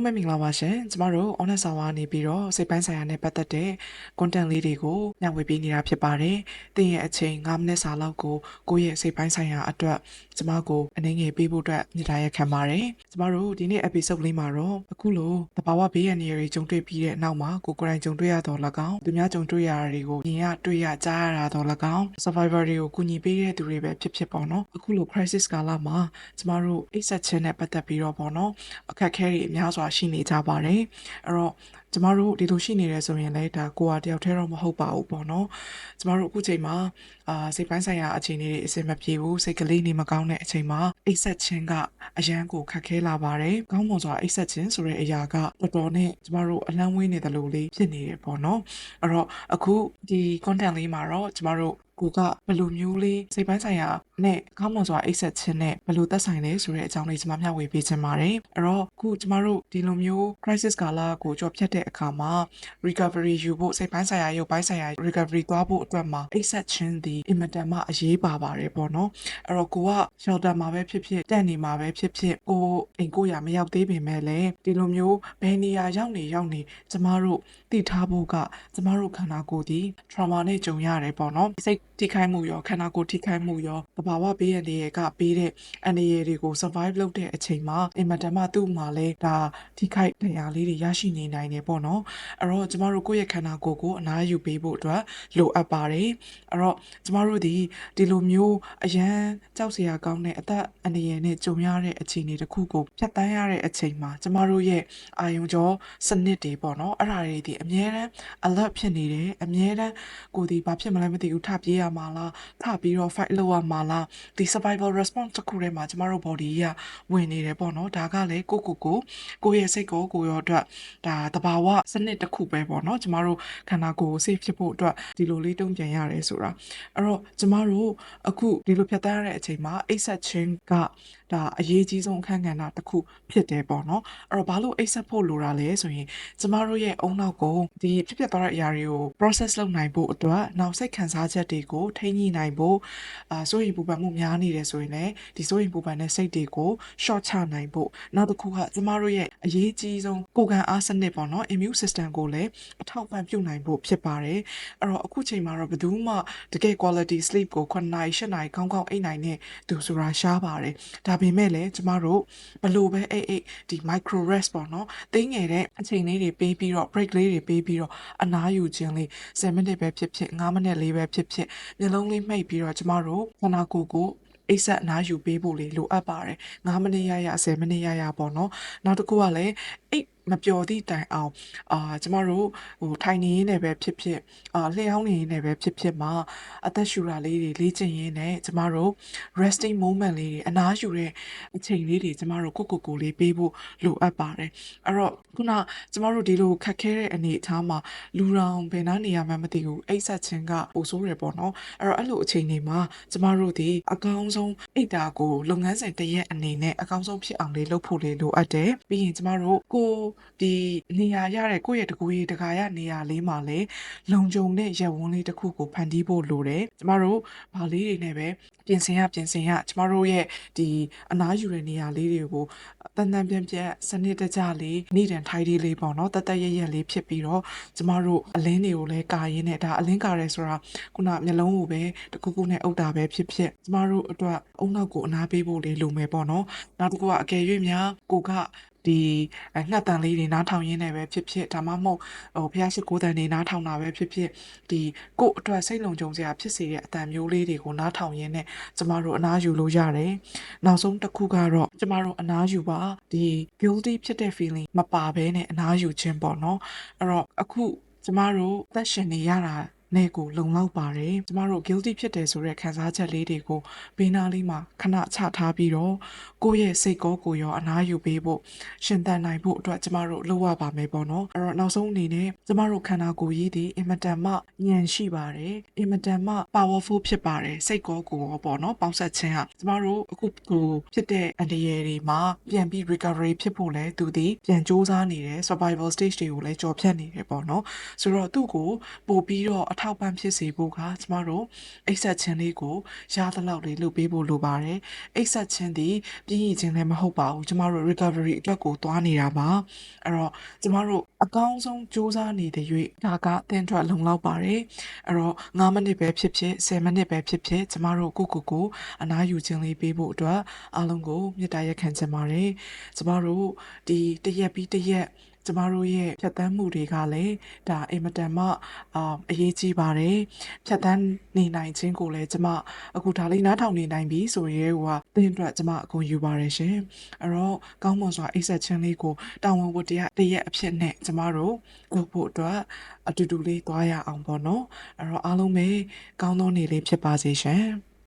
လုံးပဲမင်္ဂလာပါရှင်ကျမတို့ honest hour နေပြီးတော့စိတ်ပိုင်းဆိုင်ရာနဲ့ပတ်သက်တဲ့ content လေးတွေကိုညှဝေပေးနေတာဖြစ်ပါတယ်။တင်ရဲ့အချိန်9မိနစ်စာလောက်ကိုကိုယ့်ရဲ့စိတ်ပိုင်းဆိုင်ရာအတွက်ကျမကိုအနေငယ်ပေးဖို့အတွက်ညှတာရက်ခံပါတယ်။ကျမတို့ဒီနေ့ episode လေးမှာတော့အခုလိုတဘာဝဘေးရန်တွေတွေကြုံတွေ့ပြီးတဲ့နောက်မှာကိုကိုယ်တိုင်ကြုံတွေ့ရတော့၎င်းသူများကြုံတွေ့ရတာတွေကိုမြင်ရတွေ့ရကြားရတာတော့၎င်း survivor တွေကိုကူညီပေးတဲ့သူတွေပဲဖြစ်ဖြစ်ပေါ့နော်။အခုလို crisis ကာလမှာကျမတို့အိတ်ဆက်ခြင်းနဲ့ပတ်သက်ပြီးတော့ပေါ့နော်အခက်အခဲတွေအများစွာရှိနေကြပါတယ်အဲ့တော့ကျမတို့ဒီလိုရှိနေတယ်ဆိုရင်လည်းဒါကိုယ်ဟာတယောက်တည်းတော့မဟုတ်ပါဘူးပေါ့နော်ကျမတို့အခုချိန်မှာအာစိတ်ပိုင်းဆိုင်ရာအခြေအနေတွေအဆင်မပြေဘူးစိတ်ကလေးနေမကောင်းတဲ့အချိန်မှာအိတ်ဆက်ခြင်းကအရန်ကိုခက်ခဲလာပါတယ်ကောင်းမွန်စွာအိတ်ဆက်ခြင်းဆိုတဲ့အရာကတော်တော်နဲ့ကျမတို့အလန့်ဝေးနေတယ်လို့လေးဖြစ်နေတယ်ပေါ့နော်အဲ့တော့အခုဒီ content လေးမှာတော့ကျမတို့ ကိုကဘယ်လိုမျိုးလေးစိတ်ပိုင်းဆိုင်ရာနဲ့ကောင်းမွန်စွာအိတ်ဆက်ခြင်းနဲ့ဘယ်လိုသက်ဆိုင်လဲဆိုတဲ့အကြောင်းလေးကျွန်မမျှဝေပေးချင်ပါတယ်အဲ့တော့အခုကျွန်မတို့ဒီလိုမျိုး crisis ကာလကိုကြော်ဖြတ်တဲ့အခါမှာ recovery ယူဖို့စိတ်ပိုင်းဆိုင်ရာရုပ်ပိုင်းဆိုင်ရာ recovery သွားဖို့အတွက်မှာအိတ်ဆက်ခြင်းဒီအင်မတန်မှအရေးပါပါတယ်ပေါ့နော်အဲ့တော့ကိုက shelter မှာပဲဖြစ်ဖြစ်တက်နေမှာပဲဖြစ်ဖြစ်ကိုအိမ်ကိုရမရောက်သေးပေမဲ့လည်းဒီလိုမျိုးဘယ်နေရာရောက်နေရောက်နေကျမတို့တည်ထားဖို့ကကျမတို့ခန္ဓာကိုယ်ဒီ trauma နဲ့ကြုံရတယ်ပေါ့နော်စိတ် ထိခိုက်မှုရောခန္ဓာကိုယ်ထိခိုက်မှုရောတဘာဝဘေးရန်တွေကပေးတဲ့အန္တရာယ်တွေကို survive လုပ်တဲ့အချိန်မှာအင်မတန်မှသူ့မှာလဲဒါထိခိုက်တရားလေးတွေရရှိနေနိုင်တယ်ပေါ့နော်အဲ့တော့ကျမတို့ကိုယ့်ရဲ့ခန္ဓာကိုယ်ကိုအနားယူပေးဖို့အတွက်လိုအပ်ပါတယ်အဲ့တော့ကျမတို့ဒီဒီလိုမျိုးအရန်ကြောက်စရာကောင်းတဲ့အသက်အန္တရာယ်နဲ့ကြုံရတဲ့အခြေအနေတစ်ခုကိုဖြတ်တန်းရတဲ့အချိန်မှာကျမတို့ရဲ့အာယုံကြောစနစ်တွေပေါ့နော်အဲ့ဒါတွေဒီအမြဲတမ်း alert ဖြစ်နေတယ်အမြဲတမ်းကိုဒီဘာဖြစ်မလဲမသိဘူးထပြေးရမှာလားထပြီးတော့ fight လုပ်ရမှာလားဒီ survival response တစ်ခုထဲမှာကျမတို့ body ကဝင်နေတယ်ပေါ့နော်ဒါကလည်းကိုကိုကိုကိုရဲ့စိတ်ကိုကိုရောအတွက်ဒါတဘာဝစနစ်တစ်ခုပဲပေါ့နော်ကျမတို့ခန္ဓာကိုယ်ကို safe ဖြစ်ဖို့အတွက်ဒီလိုလေးတုံ့ပြန်ရတယ်ဆိုတာအဲ့တော့ကျမတို့အခုဒီလိုဖြတ်သန်းရတဲ့အချိန်မှာအိတ်ဆက်ခြင်းက ဒါအရေးကြီးဆုံးအခန်းကဏ္ဍတစ်ခုဖြစ်တယ်ပေါ့နော်အဲ့တော့ဘာလို့အိတ်ဆက်ဖို့လိုတာလဲဆိုရင်ကျမတို့ရဲ့အုံနောက်ကိုဒီဖြစ်ဖြစ်သွားတဲ့အရာတွေကို process လုပ်နိုင်ဖို့အတွက်နောက်စိတ်ခံစားချက်တွေကိုထိန်းညှိနိုင်ဖို့အာစိုးရိမ်ပူပန်မှုများနေတယ်ဆိုရင်လည်းဒီစိုးရိမ်ပူပန်တဲ့စိတ်တွေကို short ချနိုင်ဖို့နောက်တစ်ခုကကျမတို့ရဲ့အရေးကြီးဆုံးကိုယ်ခံအားစနစ်ပေါ့နော် immune system ကိုလည်းအထောက်ပံ့ပြုနိုင်ဖို့ဖြစ်ပါတယ်အဲ့တော့အခုချိန်မှာတော့ဘယ်သူမှတကယ် quality sleep ကို9နာရီ10နာရီကောင်းကောင်းအိပ်နိုင်တဲ့သူဆိုတာရှားပါတယ်ဒါပေမဲ့လည်းကျမတို့ဘလို့ပဲအိပ်အိပ်ဒီ micro rest ပေါ့နော်သိငယ်တဲ့အချိန်လေးတွေပေးပြီးတော့ break လေးတွေပေးပြီးတော့အနားယူခြင်းလေး10မိနစ်ပဲဖြစ်ဖြစ်9မိနစ်လေးပဲဖြစ်ဖြစ်မျိုးလုံးလေးမှိတ်ပြီးတော့ကျမတို့ခန္ဓာကိုယ်ကိုအိတ်ဆက်အနားယူပေးဖို့လေလိုအပ်ပါတယ်9မိနစ်ရရ10မိနစ်ရရပေါ့နော်နောက်တစ်ခုကလည်းအိတ် မပျော်သည့်တိုင်အောင်အာကျမတို့ဟိုထိုင်နေရင်းနဲ့ပဲဖြစ်ဖြစ်အာလျှောင်းနေရင်းနဲ့ပဲဖြစ်ဖြစ်မှာအသက်ရှူတာလေးတွေလေ့ကျင့်ရင်းနဲ့ကျမတို့ resting moment လေးတွေအနားယူတဲ့အချိန်လေးတွေကျမတို့ကိုကိုကိုလေးပေးဖို့လိုအပ်ပါတယ်အဲ့တော့ခုနကျမတို့ဒီလိုခက်ခဲတဲ့အနေအထားမှာလူရောင်ဘယ်နှနေရာမှမသိဘူးအိတ်ဆက်ခြင်းကပိုဆိုးရပေါ့နော်အဲ့တော့အဲ့လိုအချိန်တွေမှာကျမတို့ဒီအကောင်းဆုံးအိတ်တာကိုလုပ်ငန်းစဉ်တစ်ရက်အနေနဲ့အကောင်းဆုံးဖြစ်အောင်လေးလုပ်ဖို့လေးလိုအပ်တယ်ပြီးရင်ကျမတို့ကိုဒီနေရာရတဲ့ကိုယ့်ရဲ့တကူကြီးတကာရနေရာလေးမှာလေလုံခြုံတဲ့ရက်ဝန်းလေးတစ်ခုကိုဖန်တီးဖို့လိုတယ်ကျမတို့ဘာလေးတွေနဲ့ပဲပြင်ဆင်ရပြင်ဆင်ရကျမတို့ရဲ့ဒီအနားယူတဲ့နေရာလေးတွေကိုတန်တန်ပြန့်ပြန့်စနစ်တကျလေးနေတန်ထိုင်လေးလေးပေါ့နော်တသက်ရရလေးဖြစ်ပြီးတော့ကျမတို့အလင်းတွေကိုလည်းကာရင်းနဲ့ဒါအလင်းကာရဲဆိုတာခုနမျက်လုံးကိုပဲတခုခုနဲ့အုပ်တာပဲဖြစ်ဖြစ်ကျမတို့အတွက်အုံနောက်ကိုအနားပေးဖို့လေးလိုမယ်ပေါ့နော်နောက်တစ်ခုကအကယ်၍များကိုက ဒီအငှက်တန်လေးတွေနားထောင်ရင်းနဲ့ပဲဖြစ်ဖြစ်ဒါမှမဟုတ်ဟိုဖျားရှိခိုးတန်တွေနားထောင်တာပဲဖြစ်ဖြစ်ဒီကို့အတွက်စိတ်လုံခြုံစရာဖြစ်စေတဲ့အတန်မျိုးလေးတွေကိုနားထောင်ရင်းနဲ့ကျမတို့အနားယူလို့ရတယ်နောက်ဆုံးတစ်ခုကတော့ကျမတို့အနားယူပါဒီ guilty ဖြစ်တဲ့ feeling မပါဘဲနဲ့အနားယူခြင်းပေါ့နော်အဲ့တော့အခုကျမတို့သက်ရှင်နေရတာ နဲ့ကိုလုံလောက်ပါတယ်ကျမတို့ guilty ဖြစ်တယ်ဆိုတဲ့ခံစားချက်လေးတွေကိုဘေးနားလေးမှာခဏချထားပြီးတော့ကိုယ့်ရဲ့စိတ်ကောကိုယ်ရောအနားယူပေးဖို့ရှင်သန်နိုင်ဖို့အတွက်ကျမတို့လုပ်ရပါမယ်ပေါ့နော်အဲ့တော့နောက်ဆုံးအနေနဲ့ကျမတို့ခန္ဓာကိုယ်ရည်ဒီအင်မတန်မှညံရှိပါတယ်အင်မတန်မှ powerful ဖြစ်ပါတယ်စိတ်ကောကိုယ်ရောပေါ့နော်ပေါင်းဆက်ခြင်းဟာကျမတို့အခုကိုဖြစ်တဲ့အန္တရာယ်တွေမှာပြန်ပြီး recovery ဖြစ်ဖို့လဲသူဒီပြန်စူးစမ်းနေတယ် survival stage တွေကိုလည်းကြော်ဖြတ်နေတယ်ပေါ့နော်ဆိုတော့သူ့ကိုပို့ပြီးတော့အထောက်ပံ့ဖြစ်စေဖို့ကကျမတို့အိတ်ဆက်ခြင်းလေးကိုရသလောက်လေးလုပ်ပေးဖို့လိုပါတယ်အိတ်ဆက်ခြင်းဒီပြင်းရည်ခြင်းလည်းမဟုတ်ပါဘူးကျမတို့ recovery အတွက်ကိုသွားနေတာပါအဲ့တော့ကျမတို့အကောင်းဆုံးစူးစမ်းနေတဲ့၍ဒါကတင်ထွက်လုံလောက်ပါတယ်အဲ့တော့9မိနစ်ပဲဖြစ်ဖြစ်10မိနစ်ပဲဖြစ်ဖြစ်ကျမတို့ကိုကိုကိုအနားယူခြင်းလေးပေးဖို့အတွက်အားလုံးကိုမေတ္တာရက်ခံချင်ပါတယ်ကျမတို့ဒီတရက်ပြီးတရက် ကျမတို့ရဲ့ဖြတ်တန်းမှုတွေကလည်းဒါအင်မတန်မှအာအရေးကြီးပါတယ်ဖြတ်တန်းနေနိုင်ခြင်းကိုလည်းကျမအခုဒါလေးနားထောင်နေနိုင်ပြီဆိုရဲဟိုကတင်းအတွက်ကျမအကုန်ယူပါတယ်ရှင်အဲ့တော့ကောင်းမွန်စွာအိတ်ဆက်ခြင်းလေးကိုတာဝန်ဝတ္တရားတရက်အဖြစ်နဲ့ကျမတို့လုပ်ဖို့အတွက်အတူတူလေးသွားရအောင်ပေါ့နော်အဲ့တော့အားလုံးပဲကောင်းသောနေ့လေးဖြစ်ပါစေရှင်